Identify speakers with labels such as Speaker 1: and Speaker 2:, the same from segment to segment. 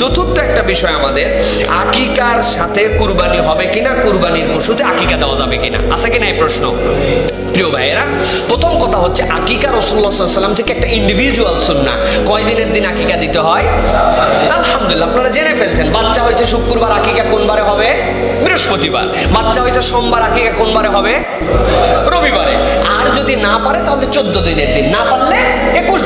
Speaker 1: চতুর্থ একটা বিষয় আমাদের, আকিকার সাথে কুরবানি হবে কিনা, কুরবানির পশুতে আকিকা দেওয়া যাবে কিনা? আছে কিনা এই প্রশ্ন? প্রিয় ভাইয়েরা, প্রথম কথা হচ্ছে আকিকা রসুল্লাহ সাল্লাম থেকে একটা ইন্ডিভিজুয়াল সুন্না কয় দিনের দিন আকিকা দিতে হয়? আলহামদুলিল্লাহ, আপনারা জেনে ফেলছেন, বাচ্চা হয়েছে শুক্রবার, আকিকা কোন বারে হবে? বৃহস্পতিবার। বাচ্চা হয়েছে সোমবার, আকিকা কোন বারে হবে? রবিবারে। আর যদি না পারে, তাহলে চোদ্দ দিনের দিন। না পারলে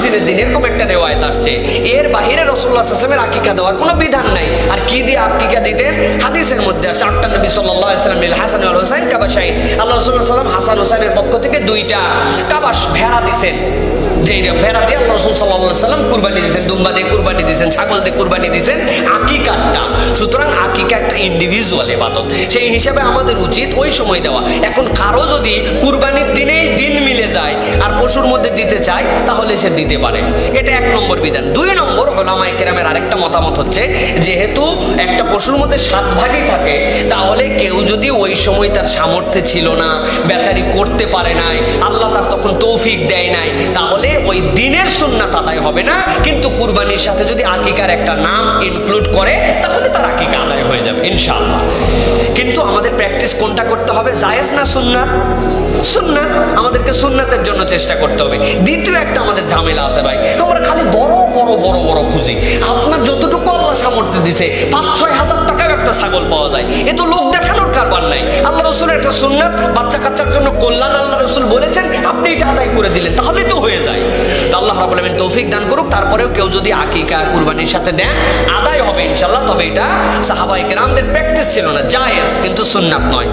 Speaker 1: দিনের দিন এরকম একটা রেওয়ায়ত আসছে। এর বাহিরে রসুল্লাহ আসলামের আকিকা দেওয়ার কোনো বিধান নাই। আর কি দিয়ে আকিকা দিতেন? হাদিসের মধ্যে আসে আক্তার নবী সাল্লাহ ইসলাম হাসান আল হোসাইন কাবাসাইন আল্লাহ রসুল্লাহ সাল্লাম হাসান হোসেনের পক্ষ থেকে দুইটা কাবাস ভেড়া দিছেন। যে ভেড়া দিয়ে আল্লাহ রসুল সাল্লাহ সাল্লাম কুরবানি দিয়েছেন দুম্বা দিয়ে কুরবানি দিয়েছেন ছাগল দিয়ে কুরবানি দিয়েছেন আকিকারটা। সুতরাং আকিকা একটা ইন্ডিভিজুয়াল এবাদত সেই হিসাবে আমাদের উচিত ওই সময় দেওয়া। এখন কারও যদি কুরবানির দিনেই দিন যায় আর পশুর মধ্যে দিতে চায়, তাহলে সে দিতে পারে। এটা এক নম্বর বিধান। দুই নম্বর ওলামাই কেরামের আরেকটা মতামত হচ্ছে, যেহেতু একটা পশুর মধ্যে সাত ভাগই থাকে, তাহলে কেউ যদি ওই সময় তার সামর্থ্যে ছিল না, বেচারি করতে পারে নাই, আল্লাহ তার তখন তৌফিক দেয় নাই, তাহলে ওই দিনের সুন্নাত আদায় হবে না, কিন্তু কুরবানির সাথে যদি আকিকার একটা নাম ইনক্লুড করে, তাহলে তার আকিকা আদায় হয়ে যাবে, ইনশাআল্লাহ। কিন্তু আমাদের প্র্যাকটিস কোনটা করতে হবে? জায়েজ না সুন্নাত? সুন্নাত আমাদেরকে সুন্নাতের জন্য চেষ্টা করতে হবে। দ্বিতীয় একটা আমাদের ঝামেলা আছে ভাই। আমরা খালি বড় বড় বড় বড় খুঁজি। আপনার যতটুকু আল্লাহ সামর্থ্য দিছে, পাঁচ, ছয় হাজার টাকাও একটা ছাগল পাওয়া যায়। এ তো লোক দেখানোর কারবার নাই। আল্লাহ রসুলের একটা সুন্নাত, বাচ্চা কাচ্চার জন্য কল্যাণ আল্লাহ রসুল বলেছেন, আপনি এটা আদায় করে দিলেন তাহলেই তো হয়ে যায়। আল্লাহ রাবুল আলমিন তৌফিক দান করুক, তারপরেও কেউ যদি আকিকা কুরবানির সাথে দেন, আদায় হবে ইনশাল্লাহ তবে এটা সাহাবাহিক রামদের প্র্যাকটিস ছিল না, জায়েজ, কিন্তু সুন্নাত নয়।